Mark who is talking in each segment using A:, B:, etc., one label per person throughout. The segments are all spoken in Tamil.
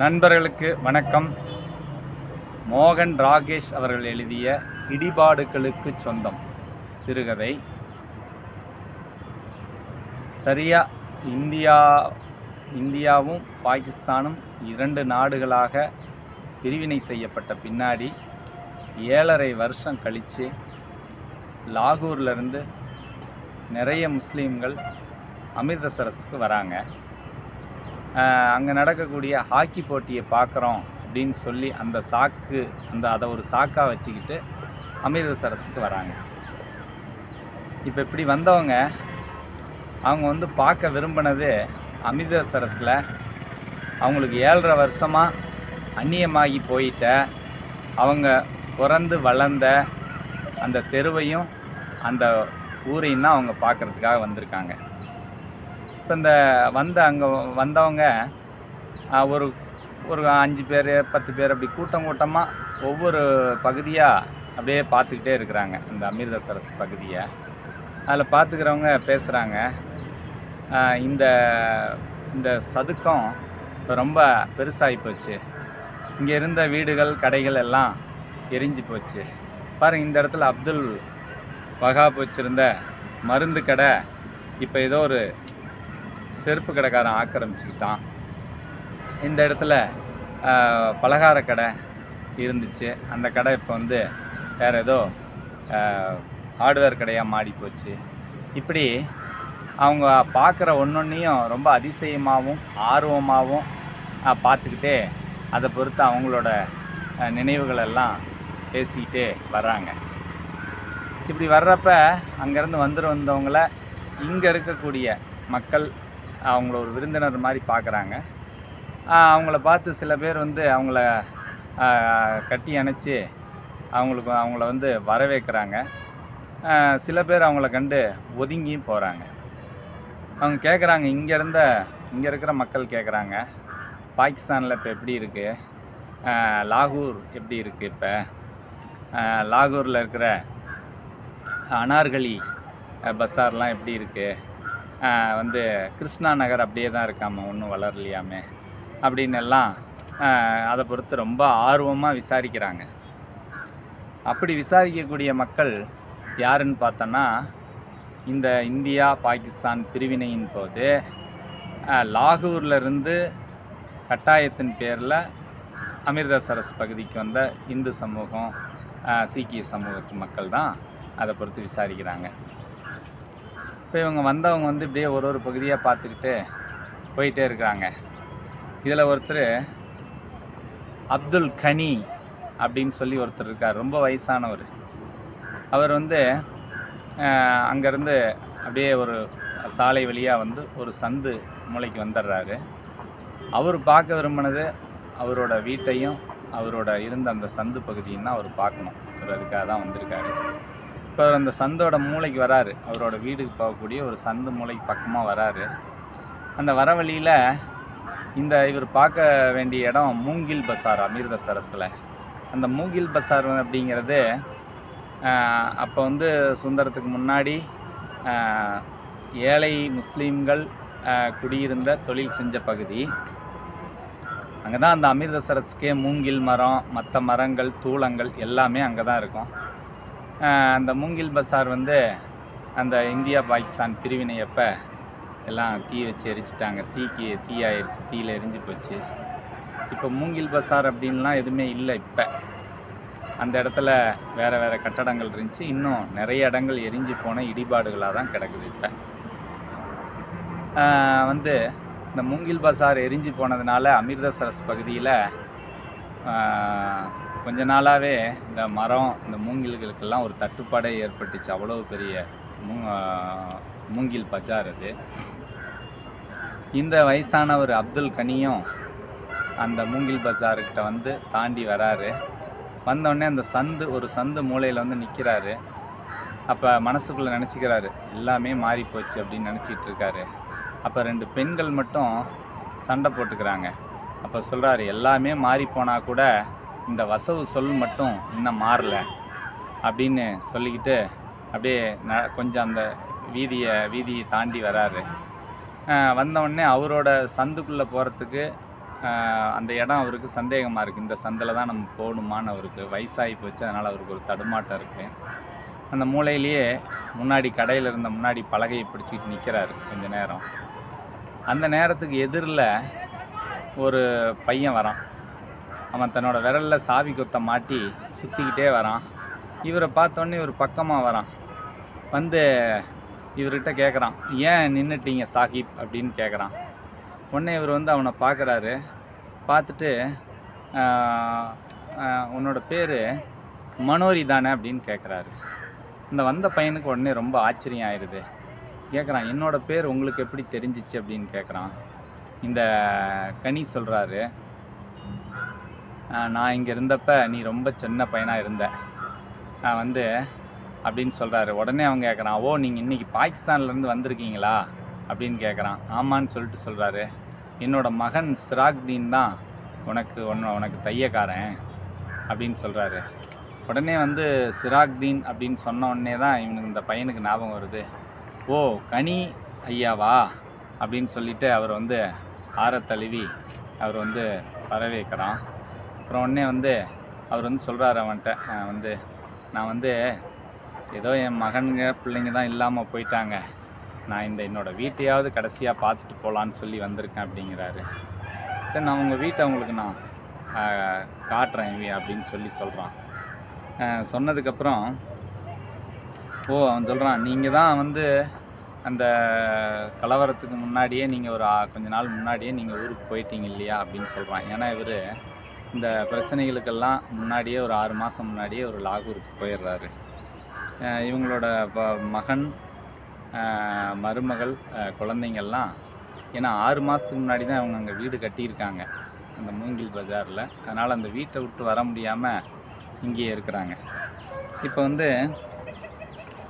A: நண்பர்களுக்கு வணக்கம். மோகன் ராகேஷ் அவர்கள் எழுதிய இடிபாடுகளுக்கு சொந்தம் சிறுகதை. சரியா இந்தியா இந்தியாவும் பாகிஸ்தானும் இரண்டு நாடுகளாக பிரிவினை செய்யப்பட்ட பின்னாடி ஏழரை வருஷம் கழித்து லாகூர்லேருந்து நிறைய முஸ்லீம்கள் அமிர்தசரஸுக்கு வராங்க. அங்கே நடக்கக்கூடிய ஹாக்கி போட்டியை பார்க்குறோம் அப்படின்னு சொல்லி அந்த சாக்கு அந்த அதை ஒரு சாக்காக வச்சுக்கிட்டு அமிர்தசரஸுக்கு வராங்க. இப்போ இப்படி வந்தவங்க அவங்க வந்து பார்க்க விரும்பினது அமிர்தசரஸில் அவங்களுக்கு ஏழரை வருஷமாக அந்நியமாகி போயிட்ட அவங்க பிறந்து வளர்ந்த அந்த தெருவையும் அந்த ஊரையும் தான் அவங்க பார்க்குறதுக்காக வந்திருக்காங்க. இப்போ இந்த வந்த அங்கே வந்தவங்க ஒரு ஒரு அஞ்சு பேர் பத்து பேர் அப்படி கூட்டம் கூட்டமாக ஒவ்வொரு பகுதியாக அப்படியே பார்த்துக்கிட்டே இருக்கிறாங்க. இந்த அமிர்தசரஸ் பகுதியை. அதில் பார்த்துக்கிறவங்க பேசுகிறாங்க இந்த இந்த சதுக்கம் இப்போ ரொம்ப பெருசாகி போச்சு. இங்கே இருந்த வீடுகள் கடைகள் எல்லாம் எரிஞ்சு போச்சு. பாருங்கள் இந்த இடத்துல அப்துல் வகாப் வச்சுருந்த மருந்து கடை இப்போ ஏதோ ஒரு செருப்பு கடைக்காரன் ஆக்கிரமிச்சுக்கிட்டான். இந்த இடத்துல பலகார கடை இருந்துச்சு. அந்த கடை இப்போ வந்து வேறு ஏதோ ஹார்ட்வேர் கடையாக மாறி போச்சு. இப்படி அவங்க பார்க்குற ஒன்றொன்றையும் ரொம்ப அதிசயமாகவும் ஆர்வமாகவும் பார்த்துக்கிட்டே அதை பொறுத்து அவங்களோட நினைவுகளெல்லாம் பேசிக்கிட்டே வர்றாங்க. இப்படி வர்றப்ப அங்கேருந்து வந்துட்டு வந்தவங்கள இங்கே இருக்கக்கூடிய மக்கள் அவங்கள ஒரு விருந்தினர் மாதிரி பார்க்குறாங்க. அவங்கள பார்த்து சில பேர் வந்து அவங்கள கட்டி அணைச்சி அவங்களுக்கு அவங்கள வந்து வரவேற்கிறாங்க. சில பேர் அவங்கள கண்டு ஒதுங்கியும் போகிறாங்க அவங்க கேட்குறாங்க இங்கே இருந்த இங்கே இருக்கிற மக்கள் கேட்குறாங்க பாகிஸ்தானில் இப்போ எப்படி இருக்குது லாகூர் எப்படி இருக்குது இப்போ? லாகூரில் இருக்கிற அனார்களி பஸ்ஸார்லாம் பஸார்லாம் எப்படி இருக்குது வந்து கிருஷ்ணா நகர் அப்படியே தான் இருக்காம ஒன்றும் வளரலையாமே. அப்படின்னு எல்லாம் அதை பொறுத்து ரொம்ப ஆர்வமாக விசாரிக்கிறாங்க. அப்படி விசாரிக்கக்கூடிய மக்கள் யாருன்னு பார்த்தோன்னா இந்த இந்தியா பாகிஸ்தான் பிரிவினையின் போது லாகூர்லேருந்து கட்டாயத்தின் பேரில் அமிர்தசரஸ் பகுதிக்கு வந்த இந்து சமூகம் சீக்கிய சமூகத்து மக்கள் தான் அதை பொறுத்து விசாரிக்கிறாங்க. இப்போ இவங்க வந்தவங்க வந்து இப்படியே ஒரு ஒரு பகுதியாக பார்த்துக்கிட்டு போயிட்டே இருக்கிறாங்க. இதில் ஒருத்தர் அப்துல் கனி அப்படின்னு சொல்லி ஒருத்தர் இருக்கார். ரொம்ப வயசானவர். அவர் வந்து அங்கேருந்து அப்படியே ஒரு சாலை வழியாக வந்து ஒரு சந்து மூளைக்கு வந்துடுறாரு. அவர் பார்க்க விரும்பினது அவரோட வீட்டையும் அவரோட இருந்த அந்த சந்து பகுதியும் தான் அவர் பார்க்கணும். அவர் அதுக்காக தான் வந்திருக்காரு. இப்போ அந்த சந்தோட மூளைக்கு வராரு. அவரோட வீடுக்கு போகக்கூடிய ஒரு சந்து மூளைக்கு பக்கமாக வராரு. அந்த வர வழியில் இந்த இவர் பார்க்க வேண்டிய இடம் மூங்கில் பசார் அமிர்தசரஸில் அந்த மூங்கில் பசார் அப்படிங்கிறது அப்போ வந்து சுந்தரத்துக்கு முன்னாடி ஏழை முஸ்லீம்கள் குடியிருந்த தொழில் செஞ்ச பகுதி. அங்கே தான் அந்த அமிர்தசரஸ்க்கே மூங்கில் மரம் மற்ற மரங்கள் தூளங்கள் எல்லாமே அங்கே தான் இருக்கும். அந்த மூங்கில் பசார் வந்து அந்த இந்தியா பாகிஸ்தான் பிரிவினை அப்போ எல்லாம் தீ வச்சு எரிச்சிட்டாங்க. தீக்கு தீயாயிருச்சு தீயில் எரிஞ்சு போச்சு. இப்போ மூங்கில் பசார் அப்படின்லாம் எதுவுமே இல்லை இப்போ. அந்த இடத்துல வேறு வேறு கட்டடங்கள் இருந்துச்சு. இன்னும் நிறைய இடங்கள் எரிஞ்சு போன இடிபாடுகளாக தான் கிடக்குது இப்போ. வந்து இந்த மூங்கில் பசார் எரிஞ்சு போனதுனால அமிர்தசரஸ் பகுதியில் கொஞ்ச நாளாகவே இந்த மரம் இந்த மூங்கில்களுக்கெல்லாம் ஒரு தட்டுப்பாடே ஏற்பட்டுச்சு. அவ்வளோ பெரிய மூ மூங்கில் பஜார் அது. இந்த வயசானவர் அப்துல் கனியும் அந்த மூங்கில் பஜார்கிட்ட வந்து தாண்டி வராரு. வந்தோடனே அந்த சந்து ஒரு சந்து மூலையில் வந்து நிற்கிறாரு அப்போ மனசுக்குள்ளே நினச்சிக்கிறாரு எல்லாமே மாறி போச்சு அப்படின்னு நினச்சிட்டு இருக்காரு அப்போ ரெண்டு பெண்கள் மட்டும் சண்டை போட்டுக்கிறாங்க. அப்போ சொல்கிறாரு எல்லாமே மாறி போனால் கூட இந்த வசவு சொல் மட்டும் இன்னும் மாறல அப்படின்னு சொல்லிக்கிட்டு அப்படியே ந கொஞ்சம் அந்த வீதியை வீதியை தாண்டி வராரு. வந்தவுடனே அவரோட சந்துக்குள்ளே போகிறதுக்கு அந்த இடம் அவருக்கு சந்தேகமாக இருக்குது இந்த சந்தில் தான் நம்ம போகணுமான்னு அவருக்கு வயசாகி போச்சு. அதனால் அவருக்கு ஒரு தடுமாட்டம் இருக்குது அந்த மூலையிலேயே முன்னாடி கடையில் இருந்த முன்னாடி பலகையை பிடிச்சிக்கிட்டு நிற்கிறாரு கொஞ்ச நேரம். அந்த நேரத்துக்கு எதிரில் ஒரு பையன் வரான். அவன் தன்னோட விரலில் சாவி கொத்த மாட்டி சுற்றிக்கிட்டே வரான். இவரை பார்த்தோன்னே இவர் பக்கமாக வரான். வந்து இவர்கிட்ட கேட்குறான் ஏன் நின்றுட்டீங்க சாஹிப் அப்படின்னு கேட்குறான் உடனே இவர் வந்து அவனை பார்க்குறாரு பார்த்துட்டு உன்னோட பேர் மனோரி தானே? அப்படின்னு கேட்குறாரு இந்த வந்த பையனுக்கு உடனே ரொம்ப ஆச்சரியம் ஆயிடுது கேட்குறான் என்னோடய பேர் உங்களுக்கு எப்படி தெரிஞ்சிச்சு? அப்படின்னு கேட்குறான் இந்த கனி சொல்கிறாரு நான் இங்கே இருந்தப்ப நீ ரொம்ப சின்ன பையனாக இருந்த. நான் வந்து அப்படின்னு சொல்கிறாரு உடனே அவன் கேட்குறான் ஓ நீங்கள் இன்றைக்கி பாகிஸ்தான்லேருந்து வந்திருக்கீங்களா? அப்படின்னு கேட்குறான் ஆமான்னு சொல்லிட்டு சொல்கிறாரு என்னோடய மகன் சிராக்தீன் தான் உனக்கு ஒன்று உனக்கு தையக்காரன். அப்படின்னு சொல்கிறாரு உடனே வந்து சிராக்தீன் அப்படின்னு சொன்ன உடனே தான் இவனுக்கு இந்த பையனுக்கு ஞாபகம் வருது. ஓ கனி ஐயாவா? அப்படின்னு சொல்லிட்டு அவர் வந்து ஆற தழுவி அவர் வந்து வரவேற்கிறான். அப்புறம் உடனே வந்து அவர் வந்து சொல்கிறாரு அவன்கிட்ட வந்து நான் வந்து ஏதோ என் மகனுங்க பிள்ளைங்க தான் இல்லாமல் போயிட்டாங்க. நான் இந்த என்னோடய வீட்டையாவது கடைசியாக பார்த்துட்டு போகலான்னு சொல்லி வந்திருக்கேன் அப்படிங்கிறாரு. சரி நான் உங்கள் வீட்டை உங்களுக்கு நான் காட்டுறேன் அப்படின்னு சொல்லி சொல்கிறான் சொன்னதுக்கப்புறம் ஓ அவன் சொல்கிறான் நீங்கள் தான் வந்து அந்த கலவரத்துக்கு முன்னாடியே நீங்கள் ஒரு கொஞ்ச நாள் முன்னாடியே நீங்கள் ஊருக்கு போயிட்டீங்க இல்லையா? அப்படின்னு சொல்கிறான் ஏன்னா இவர் இந்த பிரச்சனைகளுக்கெல்லாம் முன்னாடியே ஒரு ஆறு மாதம் முன்னாடியே ஒரு லாகூருக்கு போயிடுறாரு. இவங்களோட ப- மகன் மருமகள் குழந்தைங்கள்லாம் ஏன்னா ஆறு மாதத்துக்கு முன்னாடி தான் அவங்க அங்கே வீடு கட்டியிருக்காங்க அந்த மூங்கில் பஜாரில். அதனால் அந்த வீட்டை விட்டு வர முடியாமல் இங்கேயே இருக்கிறாங்க. இப்போ வந்து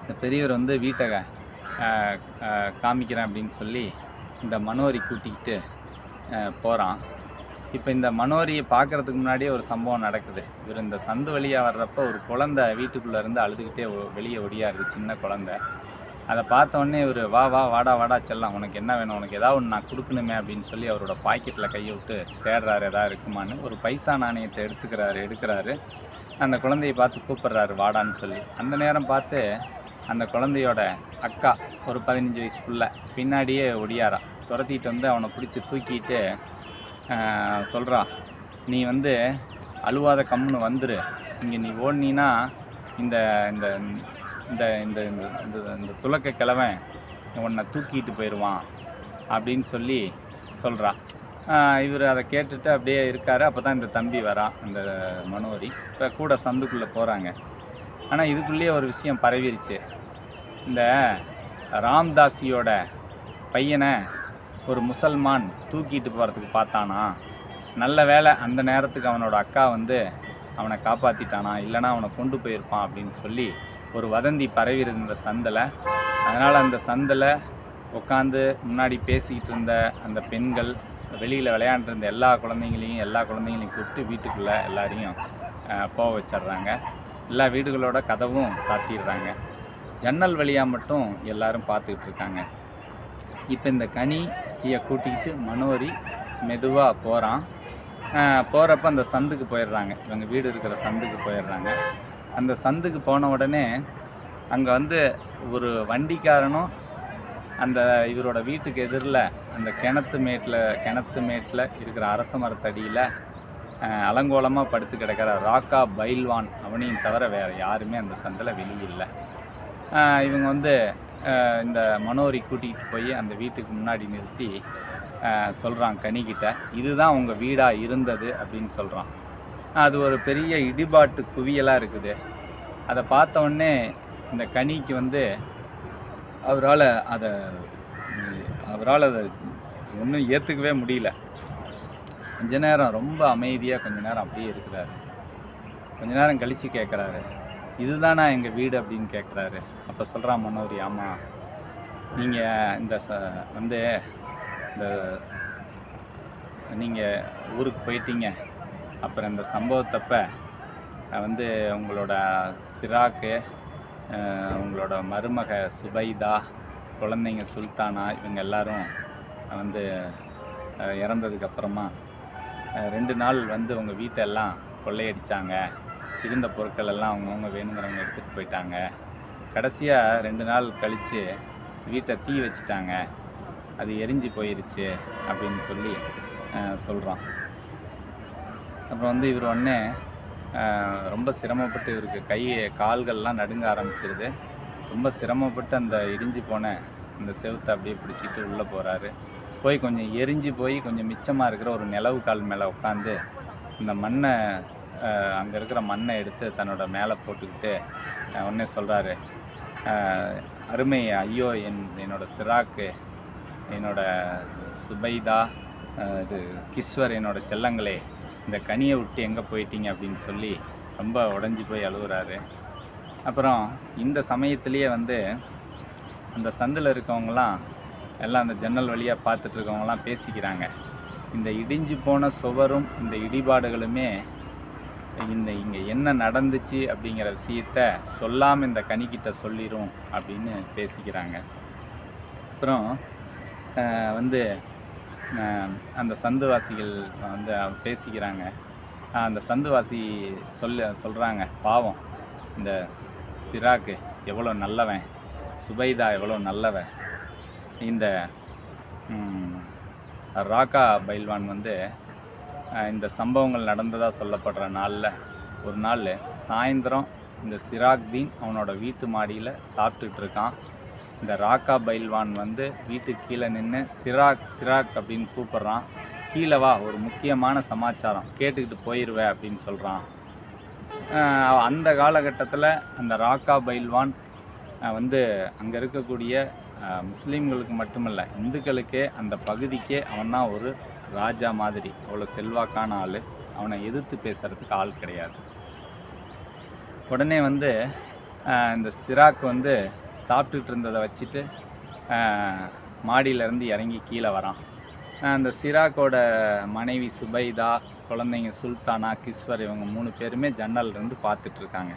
A: இந்த பெரியவர் வந்து வீட்டை காமிக்கிறேன் அப்படின்னு சொல்லி இந்த மனோரி கூட்டிக்கிட்டு போகிறான் இப்போ இந்த மனோரியை பார்க்கறதுக்கு முன்னாடியே ஒரு சம்பவம் நடக்குது. இவர் இந்த சந்து வழியாக வர்றப்ப ஒரு குழந்தை வீட்டுக்குள்ளே இருந்து அழுதுகிட்டே ஒ- வெளியே ஒடியாருது சின்ன குழந்தை. அதை பார்த்த உடனே இவர் வா வா வாடா வாடா செல்லாம் உனக்கு என்ன வேணும்? உனக்கு ஏதாவது ஒன்று நான் கொடுக்கணுமே அப்படின்னு சொல்லி அவரோட பாக்கெட்டில் கையை விட்டு தேடுறாரு எதாவது இருக்குமான்னு. ஒரு பைசா நாணயத்தை எடுத்துக்கிறாரு எடுக்கிறாரு. அந்த குழந்தையை பார்த்து கூப்பிட்றாரு வாடான்னு சொல்லி. அந்த நேரம் பார்த்து அந்த குழந்தையோட அக்கா ஒரு பதினஞ்சு வயசுக்குள்ளே பின்னாடியே ஒடியாரா. துரத்திட்டு வந்து அவனை பிடிச்சி தூக்கிட்டு சொல்கிறா நீ வந்து அழுவாத கம்முன்னு வந்துரு. இங்கே நீ ஓடினீன்னா இந்த இந்த இந்த இந்த இந்த இந்த இந்த துலக்க கிழவன் உன்னை தூக்கிட்டு போயிடுவான் அப்படின்னு சொல்லி சொல்கிறா இவர் அதை கேட்டுட்டு அப்படியே இருக்கார். அப்போ தான் இந்த தம்பி வரான் இந்த மனோரி. இப்போ கூட சந்துக்குள்ளே போகிறாங்க ஆனால் இதுக்குள்ளேயே ஒரு விஷயம் பரவிருச்சு. இந்த ராம்தாசியோட பையனை ஒரு முசல்மான் தூக்கிட்டு போகிறதுக்கு பார்த்தானா? நல்ல வேளை அந்த நேரத்துக்கு அவனோட அக்கா வந்து அவனை காப்பாற்றிட்டானா இல்லைனா அவனை கொண்டு போயிருப்பான் அப்படின்னு சொல்லி ஒரு வதந்தி பரவி இருந்த சந்தில். அதனால் அந்த சந்தில் உட்காந்து முன்னாடி பேசிக்கிட்டு இருந்த அந்த பெண்கள் வெளியில் விளையாண்டுருந்த எல்லா குழந்தைங்களையும் எல்லா குழந்தைங்களையும் கூப்பிட்டு வீட்டுக்குள்ளே எல்லாரையும் போக வச்சிடுறாங்க. எல்லா வீடுகளோட கதவும் சாத்திடுறாங்க. ஜன்னல் வழியாக மட்டும் எல்லாரும் பார்த்துக்கிட்டு இருக்காங்க. இப்போ இந்த கனி கனியை கூட்டிக்கிட்டு மனோரி மெதுவாக போகிறான் போகிறப்ப அந்த சந்துக்கு போயிடுறாங்க. இவங்க வீடு இருக்கிற சந்துக்கு போயிடுறாங்க. அந்த சந்துக்கு போன உடனே அங்கே வந்து ஒரு வண்டிக்காரனும் அந்த இவரோட வீட்டுக்கு எதிரில் அந்த கிணத்து மேட்டில் கிணத்து மேட்டில் இருக்கிற அரச மரத்தடியில் அலங்கோலமாக படுத்து கிடக்கிற ராக்கா பைல்வான் அவனையும் தவிர வேறு யாருமே அந்த சந்தில் வெளியில்லை. இவங்க வந்து இந்த மனோரி கூட்டிகிட்டு போய் அந்த வீட்டுக்கு முன்னாடி நிறுத்தி சொல்கிறான் கனிக்கிட்ட இதுதான் உங்கள் வீடாக இருந்தது அப்படின்னு சொல்கிறான் அது ஒரு பெரிய இடிபாட்டு குவியலாக இருக்குது. அதை பார்த்தோடனே இந்த கனிக்கு வந்து அவரால் அதை அவரால் அதை ஒன்றும் ஏற்றுக்கவே முடியல. கொஞ்ச நேரம் ரொம்ப அமைதியாக கொஞ்ச நேரம் அப்படியே இருக்கிறாரு. கொஞ்ச நேரம் கழித்து கேட்குறாரு இதுதானா எங்கள் வீடு அப்படின்னு கேட்குறாரு அப்போ சொல்கிறான் மனோரி ஆமாம் நீங்கள் இந்த ச வந்து இந்த நீங்கள் ஊருக்கு போயிட்டீங்க. அப்புறம் இந்த சம்பவத்தப்ப வந்து உங்களோட சிராக்கு உங்களோட மருமக சுபைதா குழந்தைங்க சுல்தானா இவங்க எல்லாரும் வந்து இறந்ததுக்கப்புறமா ரெண்டு நாள் வந்து உங்கள் வீட்டெல்லாம் கொள்ளையடித்தாங்க இருந்த பொருட்கள் எல்லாம் அவங்கவுங்க வேணுங்கிறவங்க எடுத்துகிட்டு போயிட்டாங்க. கடைசியாக ரெண்டு நாள் கழித்து வீட்டை தீ வச்சுட்டாங்க. அது எரிஞ்சு போயிருச்சு அப்படின்னு சொல்லி சொல்கிறான் அப்புறம் வந்து இவர் உடனே ரொம்ப சிரமப்பட்டு இவருக்கு கை கால்கள்லாம் நடுங்க ஆரம்பிச்சிருது. ரொம்ப சிரமப்பட்டு அந்த இடிஞ்சு போன அந்த செவுத்தை அப்படியே பிடிச்சிட்டு உள்ளே போகிறாரு போய் கொஞ்சம் எரிஞ்சு போய் கொஞ்சம் மிச்சமாக இருக்கிற ஒரு நிலவு கால் மேலே உட்காந்து இந்த மண்ணை அங்கே இருக்கிற மண்ணை எடுத்து தன்னோட மேலே போட்டுக்கிட்டு உடனே சொல்கிறாரு அருமை ஐயோ என் என்னோட சிராக்கு என்னோட சுபைதா இது கிஸ்வர் என்னோட செல்லங்களே இந்த கனியை விட்டு எங்கே போயிட்டீங்க? அப்படின்னு சொல்லி ரொம்ப உடஞ்சி போய் அழுகுறாரு. அப்புறம் இந்த சமயத்துலேயே வந்து அந்த சந்தில் இருக்கவங்களாம் எல்லாம் அந்த ஜன்னல் வழியாக பார்த்துட்ருக்கவங்களாம் பேசிக்கிறாங்க. இந்த இடிஞ்சு போன சுவரும் இந்த இடிபாடுகளுமே இந்த இங்கே என்ன நடந்துச்சு அப்படிங்கிற விஷயத்த சொல்லாமல் இந்த கனிக்கிட்ட சொல்லிடும் அப்படின்னு பேசிக்கிறாங்க. அப்புறம் வந்து அந்த சந்துவாசிகள் வந்து பேசிக்கிறாங்க. அந்த சந்துவாசி சொல்ல சொல்கிறாங்க பாவம் இந்த சிராக்கு எவ்வளோ நல்லவன் சுபைதா எவ்வளோ நல்லவன். இந்த ராக்கா பைல்வான் வந்து இந்த சம்பவங்கள் நடந்ததாக சொல்லப்படுற நாளில் ஒரு நாள் சாயந்தரம் இந்த சிராக் தீன் அவனோட வீட்டு மாடியில் சாப்பிட்டுட்டு இருக்கான். இந்த ராக்கா பைல்வான் வந்து வீட்டுக்கு கீழே நின்று சிராக் சிராக் அப்படின்னு கூப்பிட்றான். கீழே வா ஒரு முக்கியமான சமாச்சாரம் கேட்டுக்கிட்டு போயிடுவேன் அப்படின்னு சொல்கிறான் அந்த காலகட்டத்தில் அந்த ராக்கா பைல்வான் வந்து அங்கே இருக்கக்கூடிய முஸ்லீம்களுக்கு மட்டுமல்ல இந்துக்களுக்கே அந்த பகுதிக்கே அவன் தான் ஒரு ராஜா மாதிரி அவ்வளோ செல்வாக்கான ஆள் அவனை எதிர்த்து பேசுகிறதுக்கு ஆள் கிடையாது. உடனே வந்து இந்த சிராக் வந்து சாப்பிட்டுட்டு இருந்ததை வச்சுட்டு மாடியிலேருந்து இறங்கி கீழே வரான். அந்த சிராக்கோட மனைவி சுபைதா குழந்தைங்க சுல்தானா கிஸ்வர் இவங்க மூணு பேருமே ஜன்னல்லேருந்து இருந்து பார்த்துட்டு இருக்காங்க.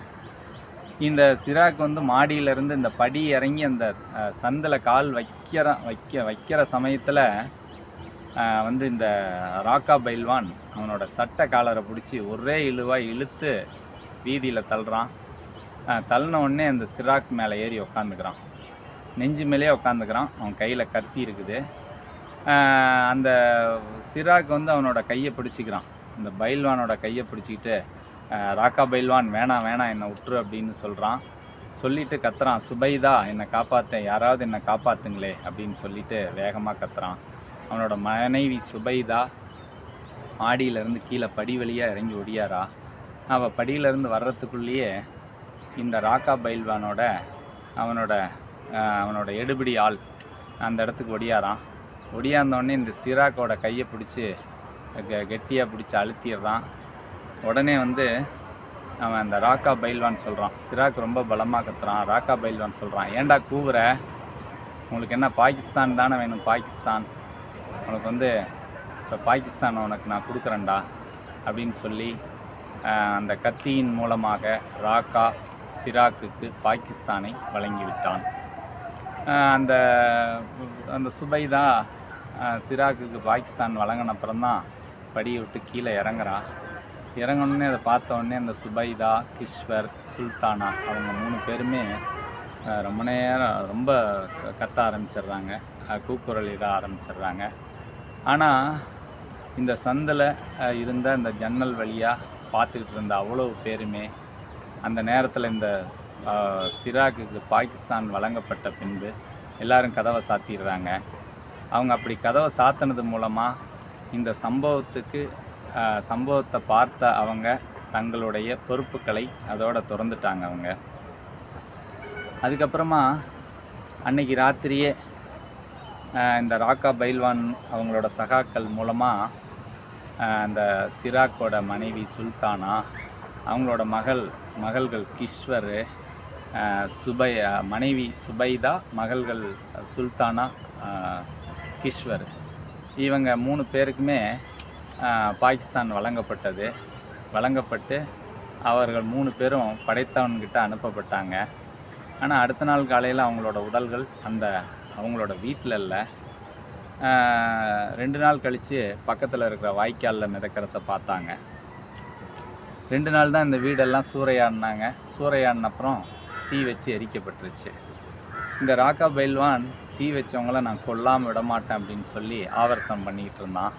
A: இந்த சிராக் வந்து மாடியிலேருந்து இந்த படி இறங்கி அந்த சந்தில் கால் வைக்கிற வைக்க வைக்கிற சமயத்தில் வந்து இந்த ராக்கா பைல்வான் அவனோட சட்டை காலரை பிடிச்சி ஒரே இழுவாக இழுத்து வீதியில் தள்ளுறான். தள்ளின உடனே அந்த சிராக் மேலே ஏறி உக்காந்துக்கிறான். நெஞ்சு மேலேயே உக்காந்துக்கிறான். அவன் கையில் கத்தி இருக்குது. அந்த சிராக் வந்து அவனோட கையை பிடிச்சிக்கிறான். இந்த பைல்வானோட கையை பிடிச்சிக்கிட்டு ராக்கா பைல்வான் வேணாம் வேணாம் என்னை விட்டுரு அப்படின்னு சொல்கிறான் சொல்லிட்டு கத்துறான். சுபைதா என்னை காப்பாற்ற யாராவது என்னை காப்பாற்றுங்களே அப்படின்னு சொல்லிட்டு வேகமாக கத்துறான். அவனோட மனைவி சுபைதா மாடியிலேருந்து கீழே படி வழியாக இறங்கி ஒடியாரா அவள் படியிலேருந்து வர்றதுக்குள்ளேயே இந்த ராக்கா பைல்வானோட அவனோட அவனோட எடுபிடி ஆள் அந்த இடத்துக்கு ஒடியாரான் ஒடியாந்தோடனே இந்த சிராக்கோட கையை பிடிச்சி கெ கெட்டியாக பிடிச்சி அழுத்திடுறான். உடனே வந்து அவன் அந்த ராக்கா பைல்வான் சொல்கிறான் சிராக் ரொம்ப பலமாக கத்துறான். ராக்கா பைல்வான் சொல்கிறான் ஏன்டா கூவுற? உங்களுக்கு என்ன பாகிஸ்தான் தானே வேணும் பாகிஸ்தான். உனக்கு வந்து இப்போ பாகிஸ்தான் உனக்கு நான் கொடுக்குறேன்டா அப்படின்னு சொல்லி அந்த கத்தியின் மூலமாக ராக்கா சிராக்குக்கு பாகிஸ்தானை வழங்கிவிட்டான். அந்த அந்த சுபைதா சிராக்குக்கு பாகிஸ்தான் வழங்கினப்புறந்தான் படியை விட்டு கீழே இறங்குறா. இறங்கணுன்னே அதை பார்த்த உடனே அந்த சுபைதா கிஷ்வர் சுல்தானா அவங்க மூணு பேருமே ரொம்ப நேரம் ரொம்ப கத்த ஆரம்பிச்சிடுறாங்க. கூக்குரல் இட ஆரம்பிச்சிடுறாங்க. ஆனால் இந்த சந்தில் இருந்த அந்த ஜன்னல் வழியாக பார்த்துக்கிட்டு இருந்த அவ்வளோ பேருமே அந்த நேரத்தில் இந்த சிராக்குக்கு பாகிஸ்தான் வழங்கப்பட்ட பின்பு எல்லாரும் கதவை சாத்திடுறாங்க. அவங்க அப்படி கதவை சாத்தினது மூலமாக இந்த சம்பவத்துக்கு சம்பவத்தை பார்த்த அவங்க தங்களுடைய பொறுப்புகளை அதோட திறந்துட்டாங்க அவங்க. அதுக்கப்புறமா அன்னைக்கு ராத்திரியே இந்த ராக்கா பைல்வான் அவங்களோட சகாக்கள் மூலமாக அந்த சிராக்கோட மனைவி சுல்தானா அவங்களோட மகள் மகள்கள் கிஷ்வர் சுபை மனைவி சுபைதா மகள்கள் சுல்தானா கிஷ்வர். இவங்க மூணு பேருக்குமே பாகிஸ்தான் வழங்கப்பட்டது. வழங்கப்பட்டு அவர்கள் மூணு பேரும் படைத்தவன்கிட்ட அனுப்பப்பட்டாங்க. ஆனால் அடுத்த நாள் காலையில் அவங்களோட உடல்கள் அந்த அவங்களோட வீட்டில் இல்லை. ரெண்டு நாள் கழித்து பக்கத்தில் இருக்கிற வாய்க்காலில் மிதக்கிறத பார்த்தாங்க. ரெண்டு நாள் தான் இந்த வீடெல்லாம் சூறையாடினாங்க. சூறையாடின அப்புறம் தீ வச்சு எரிக்கப்பட்டுருச்சு. இந்த ராக்கா பைல்வான் தீ வச்சவங்கள நான் கொல்லாமல் விடமாட்டேன் அப்படின்னு சொல்லி ஆவர்த்தனம் பண்ணிக்கிட்டு இருந்தான்.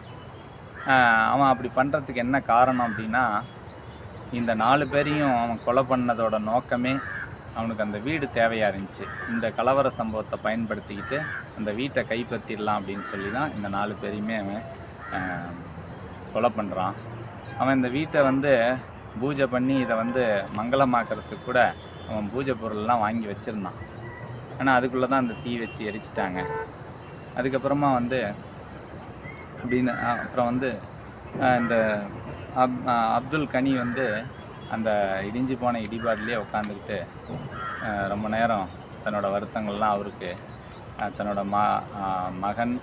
A: அவன் அப்படி பண்ணுறதுக்கு என்ன காரணம் அப்படின்னா இந்த நாலு பேரையும் அவன் கொலை பண்ணதோட நோக்கமே அவனுக்கு அந்த வீடு தேவையாக இருந்துச்சு. இந்த கலவர சம்பவத்தை பயன்படுத்திக்கிட்டு அந்த வீட்டை கைப்பற்றிடலாம் அப்படின்னு சொல்லி தான் இந்த நாலு பேரையுமே அவன் கொலை பண்ணுறான் அவன் இந்த வீட்டை வந்து பூஜை பண்ணி இதை வந்து மங்களமாக்கிறதுக்கு கூட அவன் பூஜை பொருள்லாம் வாங்கி வச்சுருந்தான். ஆனால் அதுக்குள்ளே தான் அந்த தீ வச்சு எரிச்சிட்டாங்க. அதுக்கப்புறமா வந்து அப்படின்னு அப்புறம் வந்து இந்த அப் அப்துல் கனி வந்து அந்த இடிஞ்சு போன இடிபாட்டிலே உட்காந்துக்கிட்டு ரொம்ப நேரம் தன்னோட வருத்தங்கள்லாம் அவருக்கு தன்னோட மா மகன்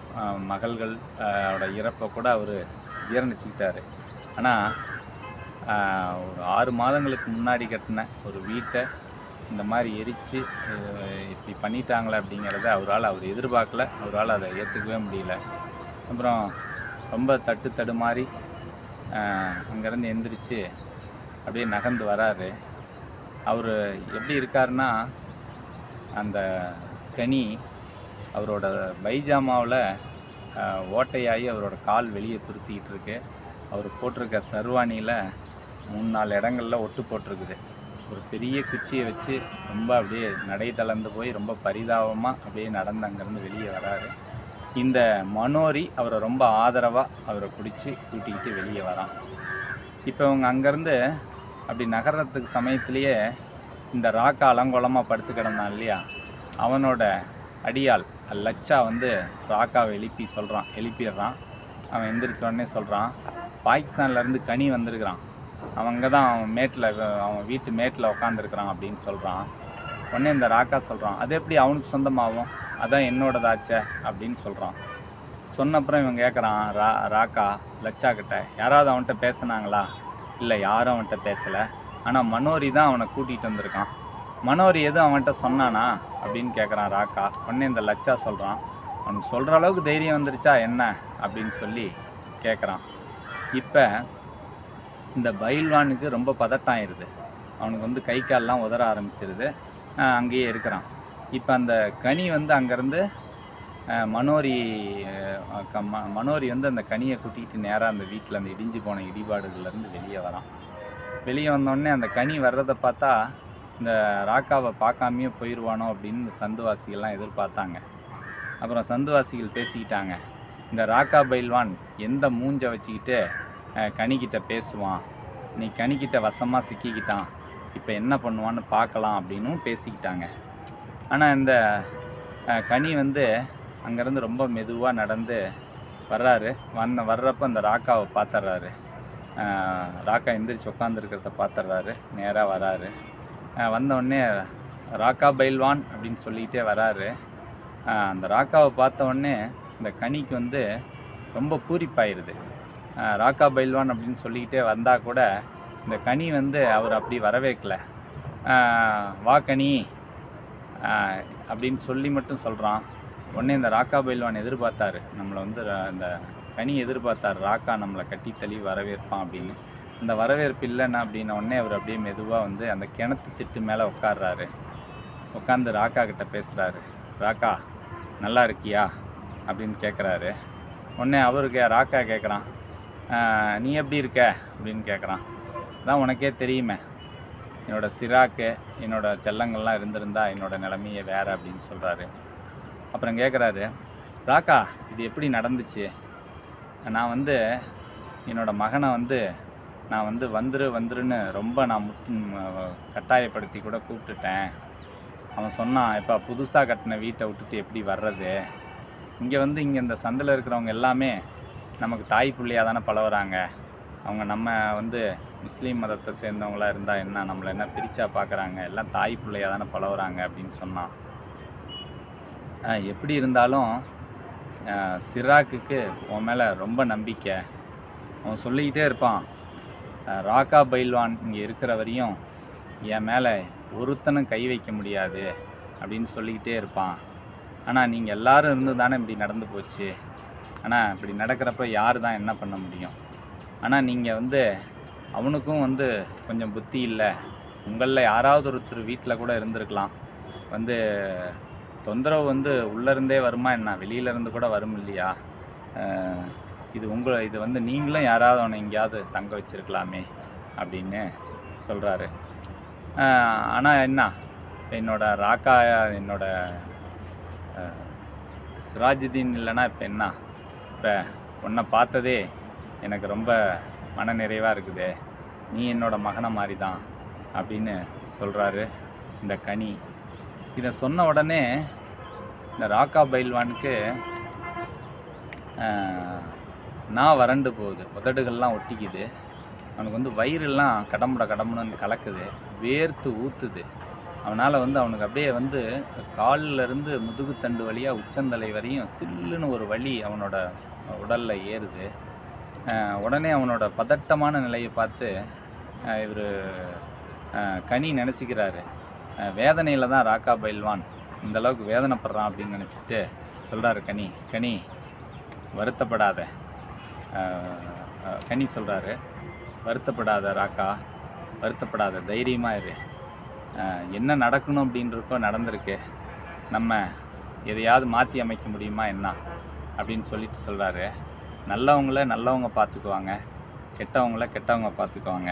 A: மகள்கள் அஹ், இறப்பை கூட அவர் ஜீரணிச்சுக்கிட்டார். ஆனால் ஒரு ஆறு மாதங்களுக்கு முன்னாடி கட்டின ஒரு வீட்டை இந்த மாதிரி எரித்து இப்படி பண்ணிட்டாங்களே அப்படிங்கிறத அவரால் அவர் எதிர்பார்க்கல. அவரால் அதை ஏற்றுக்கவே முடியல. அப்புறம் ரொம்ப தட்டு தடுமாறி அங்கேருந்து எந்திரிச்சு அப்படியே நகர்ந்து வராரு. அவர் எப்படி இருக்காருன்னா அந்த கனி அவரோட பைஜாமாவில் ஓட்டையாகி அவரோட கால் வெளியே துருத்திக்கிட்டு இருக்கு. அவர் போட்டிருக்க சர்வாணியில் மூணு நாலு இடங்கள்ல ஒட்டு போட்டிருக்குது. ஒரு பெரிய குச்சியை வச்சு ரொம்ப அப்படியே நடை தளர்ந்து போய் ரொம்ப பரிதாபமாக அப்படியே நடந்து அங்கேருந்து வெளியே வராரு. இந்த மனோரி அவரை ரொம்ப ஆதரவாக அவரை பிடிச்சி கூட்டிக்கிட்டு வெளியே வரான். இப்போ அவங்க அங்கேருந்து அப்படி நகர்றதுக்கு சமயத்திலேயே இந்த ராக்கா அலங்கோலமாக படுத்து கிடந்தான் இல்லையா? அவனோட அடியாள் லச்சா வந்து ராக்காவை எழுப்பி சொல்கிறான் எழுப்பிடுறான். அவன் எந்திரிச்சோடனே சொல்கிறான் பாகிஸ்தான்லேருந்து கனி வந்திருக்கிறான். அவன் அங்கே தான் அவன் மேட்டில் அவன் வீட்டு மேட்டில் உட்காந்துருக்கிறான் அப்படின்னு சொல்கிறான் உடனே இந்த ராக்கா சொல்கிறான் அது எப்படி அவனுக்கு சொந்தமாகும்? அதான் என்னோடதாச்சே அப்படின்னு சொல்கிறான் சொன்னப்புறம் இவன் கேட்குறான் ரா ராக்கா லச்சா கிட்ட யாராவது அவன்கிட்ட பேசுனாங்களா? இல்லை யாரும் அவன்கிட்ட பேசலை. ஆனால் மனோரி தான் அவனை கூட்டிகிட்டு வந்திருக்கான். மனோரி எதுவும் அவன்கிட்ட சொன்னானா அப்படின்னு கேட்குறான் ராக்கா. உடனே இந்த லட்சா சொல்கிறான் அவனுக்கு சொல்கிற அளவுக்கு தைரியம் வந்துருச்சா என்ன? அப்படின்னு சொல்லி கேட்குறான் இப்போ இந்த பயில்வானுக்கு ரொம்ப பதட்டம் ஆயிடுது அவனுக்கு வந்து கை கால்லாம் உதற ஆரம்பிச்சிருது. அங்கேயே இருக்கிறான். இப்போ அந்த கனி வந்து அங்கேருந்து மனோரி க- ம- மனோரி வந்து அந்த கனியை கூட்டிகிட்டு நேராக அந்த வீட்டில் அந்த இடிஞ்சு போன இடிபாடுகள்லேருந்து வெளியே வரான். வெளியே வந்தோடனே அந்த கனி வர்றதை பார்த்தா இந்த ராக்காவை பார்க்காமையே போயிடுவானோ அப்படின்னு இந்த சந்துவாசிகள்லாம் எதிர்பார்த்தாங்க. அப்புறம் சந்துவாசிகள் பேசிக்கிட்டாங்க. இந்த ராக்கா பைல்வான் எந்த மூஞ்சை வச்சுக்கிட்டு கனிக்கிட்ட பேசுவான்? நீ கனிக்கிட்ட வசமாக சிக்கிக்கிட்டான். இப்போ என்ன பண்ணுவான்னு பார்க்கலாம் அப்படின்னும் பேசிக்கிட்டாங்க. ஆனால் இந்த கனி வந்து அங்கேருந்து ரொம்ப மெதுவாக நடந்து வர்றாரு. வந்த வர்றப்ப அந்த ராக்காவை பார்த்துட்றாரு ராக்கா எந்திரிச்சு உட்காந்துருக்கிறத பார்த்துட்றாரு நேராக வராரு. வந்தவுடனே ராக்கா பைல்வான் அப்படின்னு சொல்லிக்கிட்டே வராரு. அந்த ராக்காவை பார்த்த உடனே இந்த கனிக்கு வந்து ரொம்ப பூரிப்பாயிருது. ராக்கா பைல்வான் அப்படின்னு சொல்லிக்கிட்டே வந்தால் கூட இந்த கனி வந்து அவர் அப்படி வரவேற்கல வா கனி. அப்படின்னு சொல்லி மட்டும் சொல்கிறான் உடனே இந்த ராக்கா பயில்வான் எதிர்பார்த்தாரு. நம்மளை வந்து அந்த கனி எதிர்பார்த்தார். ராக்கா நம்மளை கட்டி தள்ளி வரவேற்பான் அப்படின்னு. அந்த வரவேற்பு இல்லைன்னா அப்படின்ன உடனே அவர் அப்படியே மெதுவாக வந்து அந்த கிணத்து திட்டு மேலே உட்கார்றாரு. உட்காந்து ராக்கா கிட்ட பேசுகிறாரு ராக்கா நல்லா இருக்கியா? அப்படின்னு கேட்குறாரு உடனே அவருக்கு ராக்கா கேட்குறான் நீ எப்படி இருக்க? அப்படின்னு கேட்குறான் அதான் உனக்கே தெரியுமே. என்னோடய சிராக்கு என்னோடய செல்லங்கள்லாம் இருந்திருந்தா என்னோடய நிலைமையே வேறு அப்படின்னு சொல்கிறாரு அப்புறம் கேட்குறாரு ராக்கா இது எப்படி நடந்துச்சு? நான் வந்து என்னோடய மகனை வந்து நான் வந்து வந்துரு வந்துருன்னு ரொம்ப நான் முட்டு கட்டாயப்படுத்தி கூட கூப்பிட்டுட்டேன். அவன் சொன்னான் இப்போ புதுசாக கட்டின வீட்டை விட்டுட்டு எப்படி வர்றது? இங்கே வந்து இங்கே இந்த சந்தில் இருக்கிறவங்க எல்லாமே நமக்கு தாய் பிள்ளையாக தானே பழகுறாங்க. அவங்க நம்ம வந்து முஸ்லீம் மதத்தை சேர்ந்தவங்களா இருந்தால் என்ன? நம்மளை என்ன பிரித்தா பார்க்குறாங்க எல்லாம் தாய் பிள்ளையாக தானே பழகுறாங்க? அப்படின்னு சொன்னான். எப்படி இருந்தாலும் சிராக்குக்கு உன் மேலே ரொம்ப நம்பிக்கை. அவன் சொல்லிக்கிட்டே இருப்பான் ராக்கா பைல்வான் இங்கே இருக்கிற வரையும் என் மேலே ஒருத்தனும் கை வைக்க முடியாது அப்படின்னு சொல்லிக்கிட்டே இருப்பான். ஆனால் நீங்கள் எல்லாரும் இருந்து தானே இப்படி நடந்து போச்சு. ஆனால் இப்படி நடக்கிறப்ப யார் தான் என்ன பண்ண முடியும்? ஆனால் நீங்கள் வந்து அவனுக்கும் வந்து கொஞ்சம் புத்தி இல்லை. உங்களில் யாராவது ஒருத்தர் வீட்டில் கூட இருந்திருக்கலாம். வந்து தொந்தரவு வந்து உள்ளேருந்தே வருமா என்ன? வெளியிலேருந்து கூட வரும் இல்லையா? இது உங்களை இது வந்து நீங்களும் யாராவது அவனை எங்கேயாவது தங்க வச்சிருக்கலாமே அப்படின்னு சொல்கிறாரு ஆனால் என்ன? என்னோட ராக்கா என்னோட சிராஜுதீன் இல்லைன்னா இப்போ என்ன? இப்போ உன்னை பார்த்ததே எனக்கு ரொம்ப மன நிறைவாக இருக்குது. நீ என்னோட மகனை மாதிரி தான் அப்படின்னு சொல்கிறாரு இந்த கனி. இதை சொன்ன உடனே இந்த ராக்கா பைல்வானுக்கு நான் வறண்டு போகுது. உதடுகள்லாம் ஒட்டிக்குது. அவனுக்கு வந்து வயிறுலாம் கடம்புட கடம்புன்னு கலக்குது. வேர்த்து ஊற்றுது அவனால் வந்து அவனுக்கு அப்படியே வந்து காலிலிருந்து முதுகுத்தண்டு வழியாக உச்சந்தலை வரையும் சில்லுன்னு ஒரு வழி அவனோட உடலில் ஏறுது. உடனே அவனோட பதட்டமான நிலையை பார்த்து இவர் கனி நினச்சிக்கிறாரு. வேதனையில் தான் ராக்கா பைல்வான் இந்த அளவுக்கு வேதனைப்படுறான் அப்படின்னு நினச்சிட்டு சொல்கிறாரு கனி. கனி வருத்தப்படாத. கனி சொல்கிறாரு வருத்தப்படாத ராக்கா வருத்தப்படாத தைரியமாக இரு. என்ன நடக்கணும் அப்படின்றக்கோ நடந்திருக்கு. நம்ம எதையாவது மாற்றி அமைக்க முடியுமா என்ன? அப்படின்னு சொல்லிட்டு சொல்கிறாரு நல்லவங்கள நல்லவங்க பார்த்துக்குவாங்க கெட்டவங்கள கெட்டவங்க பார்த்துக்குவாங்க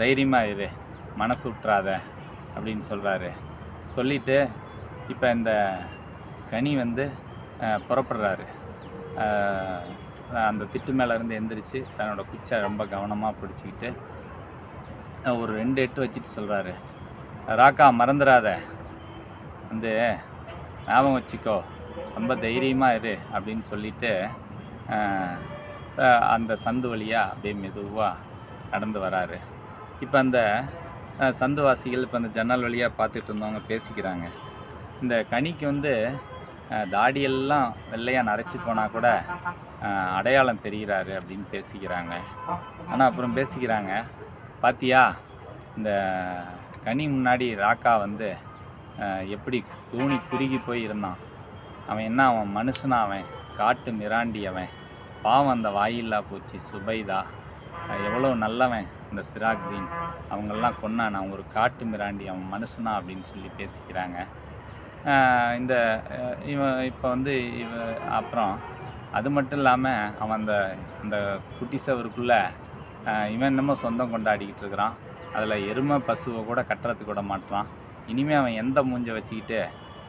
A: தைரியமாக இரு மனசு விட்றாத அப்படின்னு சொல்கிறாரு சொல்லிவிட்டு இப்போ இந்த கனி வந்து புறப்படுறாரு. அந்த திட்டு மேலேருந்து எந்திரிச்சு தன்னோட குச்சை ரொம்ப கவனமாக பிடிச்சிக்கிட்டு ஒரு ரெண்டு எட்டு வச்சுட்டு சொல்கிறாரு ராக்கா மறந்துடாத வந்து ஞாபகம் வச்சுக்கோ. ரொம்ப தைரியமாக இரு அப்படின்னு சொல்லிட்டு அந்த சந்து வழியாக அப்படியே மெதுவாக நடந்து வராரு. இப்போ அந்த சந்துவாசிகள் இப்போ அந்த ஜன்னல் வழியாக பார்த்துட்டு இருந்தவங்க பேசிக்கிறாங்க. இந்த கனிக்கு வந்து தாடியெல்லாம் வெள்ளையாக நரைச்சி போனால் கூட அடையாளம் தெரிகிறாரு அப்படின்னு பேசிக்கிறாங்க. ஆனால் அப்புறம் பேசிக்கிறாங்க பாத்தியா இந்த கனி முன்னாடி ராக்கா வந்து எப்படி தூணி குறுகி போய் இருந்தான். அவன் என்ன அவன் மனுஷனா அவன்? காட்டு மிராண்டி அவன். பாவம் அந்த வாயில்லா போச்சு சுபைதா. எவ்வளோ நல்லவன் இந்த சிராக்தீன் அவங்கெல்லாம் கொன்னான் அவன் ஒரு காட்டு மிராண்டி அவன் மனுஷனா அப்படின்னு சொல்லி பேசிக்கிறாங்க. இந்த இவன் இப்போ வந்து இவ அப்புறம் அது மட்டும் இல்லாமல் அவன் அந்த அந்த குட்டி சவருக்குள்ளே இவன் என்னமோ சொந்தம் கொண்டாடிக்கிட்டு இருக்கிறான். அதில் எருமை பசுவை கூட கட்டுறதுக்கு விட மாட்டான். இனிமேல் அவன் எந்த மூஞ்சை வச்சுக்கிட்டு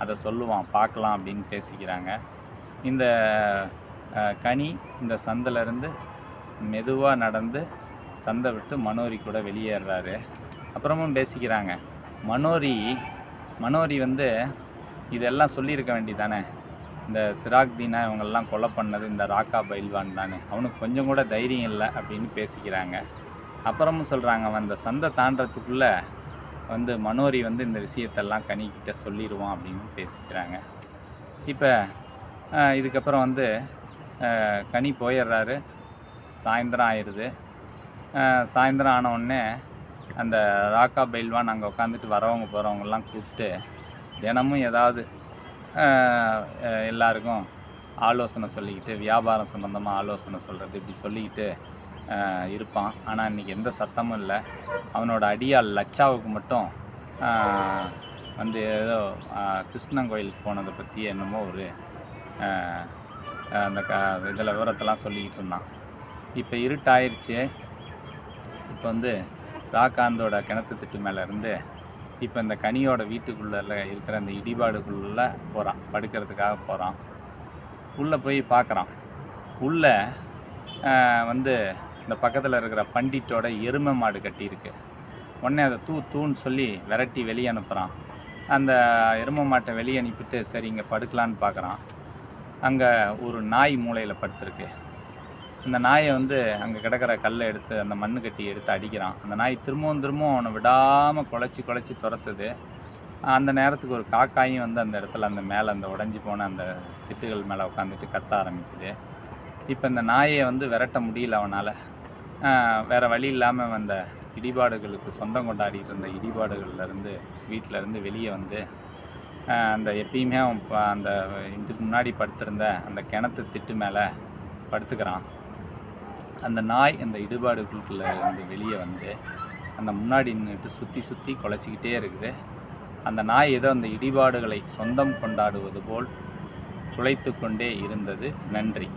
A: அதை சொல்லுவான் பார்க்கலாம் அப்படின்னு பேசிக்கிறாங்க. இந்த கனி இந்த சந்திலேருந்து மெதுவாக நடந்து சந்தை விட்டு மனோரி கூட வெளியேறாரு. அப்புறமும் பேசிக்கிறாங்க மனோரி மனோரி வந்து இதெல்லாம் சொல்லியிருக்க வேண்டிதானே இந்த சிராக் தீனா இவங்கெல்லாம் கொலை பண்ணது இந்த ராக்கா பைல்வான் தானே? அவனுக்கு கொஞ்சம் கூட தைரியம் இல்லை அப்படின்னு பேசிக்கிறாங்க. அப்புறமும் சொல்கிறாங்க அவன் அந்த சந்தை தாண்டத்துக்குள்ளே வந்து மனோரி வந்து இந்த விஷயத்தெல்லாம் கனிக்கிட்ட சொல்லிடுவான் அப்படின்னு பேசிக்கிறாங்க. இப்போ இதுக்கப்புறம் வந்து கனி போயிடுறாரு. சாயந்தரம் ஆயிடுது. சாயந்தரம் ஆனவுடனே அந்த ராக்கா பைல்வான் அங்கே உட்காந்துட்டு வரவங்க போகிறவங்கெல்லாம் கூப்பிட்டு தினமும் ஏதாவது எல்லாருக்கும் ஆலோசனை சொல்லிக்கிட்டு வியாபாரம் சம்மந்தமாக ஆலோசனை சொல்கிறது இப்படி சொல்லிக்கிட்டு இருப்பான். ஆனால் இன்றைக்கி எந்த சத்தமும் இல்லை. அவனோட அடியால் லச்சாவுக்கு மட்டும் வந்து ஏதோ கிருஷ்ணன் கோயிலுக்கு போனதை பற்றி என்னமோ ஒரு அந்த க இதில் விவரத்தெல்லாம் சொல்லிக்கிட்டு இருந்தான். இப்போ இருட்டாயிருச்சு. இப்போ வந்து ராக்காந்தோட கிணத்து திட்டு மேலேருந்து இப்போ இந்த கனியோட வீட்டுக்குள்ளே இருக்கிற அந்த இடிபாடுக்குள்ளே போகிறான். படுக்கிறதுக்காக போகிறான். உள்ளே போய் பார்க்குறான். உள்ளே வந்து இந்த பக்கத்தில் இருக்கிற பண்டிட்டோட எருமை மாடு கட்டியிருக்கு. உடனே அதை தூ தூன்னு சொல்லி விரட்டி வெளியே அனுப்புகிறான். அந்த எருமை மாட்டை வெளியே அனுப்பிட்டு சரி இங்கே படுக்கலான்னு பார்க்குறான். அங்கே ஒரு நாய் மூலையில் படுத்துருக்கு. இந்த நாயை வந்து அங்கே கிடக்கிற கல்லை எடுத்து அந்த மண்ணு கட்டி எடுத்து அடிக்கிறான். அந்த நாய் திரும்பவும் திரும்பவும் அவனை விடாமல் குலைச்சி குலைச்சி துரத்துது. அந்த நேரத்துக்கு ஒரு காக்காயும் வந்து அந்த இடத்துல அந்த மேலே அந்த உடஞ்சி போன அந்த திட்டுகள் மேலே உட்காந்துட்டு கத்த ஆரம்பிக்குது. இப்போ இந்த நாயை வந்து விரட்ட முடியல அவனால். வேறு வழி இல்லாமல் அந்த இடிபாடுகளுக்கு சொந்தம் கொண்டாடிட்டு இருந்த இடிபாடுகள்லேருந்து வீட்டிலேருந்து வெளியே வந்து அந்த எப்பயுமே அவன் ப- அந்த இதுக்கு முன்னாடி படுத்திருந்த அந்த கிணத்து திட்டு மேலே படுத்துக்கிறான். அந்த நாய் அந்த இடுபாடுகளுக்குள்ளே இருந்து வெளியே வந்து அந்த முன்னாடி நின்றுட்டு சுற்றி சுற்றி குலைச்சிக்கிட்டே இருக்குது. அந்த நாய் ஏதோ அந்த இடிபாடுகளை சொந்தம் கொண்டாடுவது போல் குலைத்து கொண்டே இருந்தது. நன்றி.